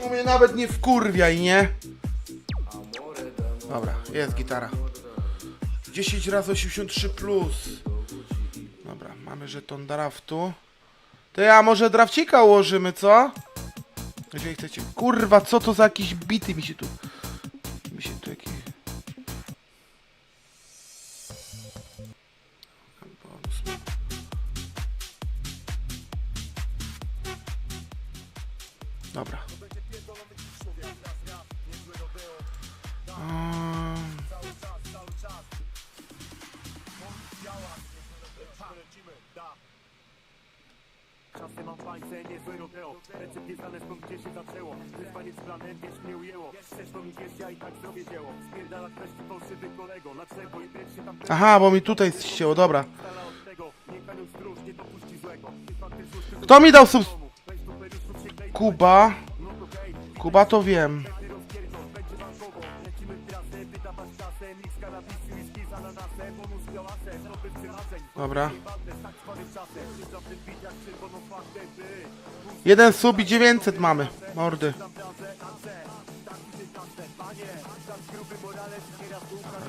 To mnie nawet nie wkurwiaj, nie? Dobra, jest gitara. 10 razy 83 plus. Dobra, mamy żeton draftu. To ja może drafcika ułożymy, co? Jeżeli chcecie. Kurwa, co to za jakieś bity mi się tu... Mi się tu jakieś... Dobra. Czasem mam pańce, niezłe rodeo znane stąd gdzie się zaczęło. Wyzwanie z wiesz mnie ujęło. Chcesz to mi wiesz, ja i tak zrobię dzieło. Spierdala treści fałszywy kolego. Na i się tam aha, bo mi tutaj ścięło, dobra. Kto mi dał sub... Kuba? Kuba to wiem. Lecimy w trasę, wydawać czasem. Mix kanabisu, whisky z ananasem Bonus białasem, Dobra. Tak Jeden sub i 900 mamy. Mordy.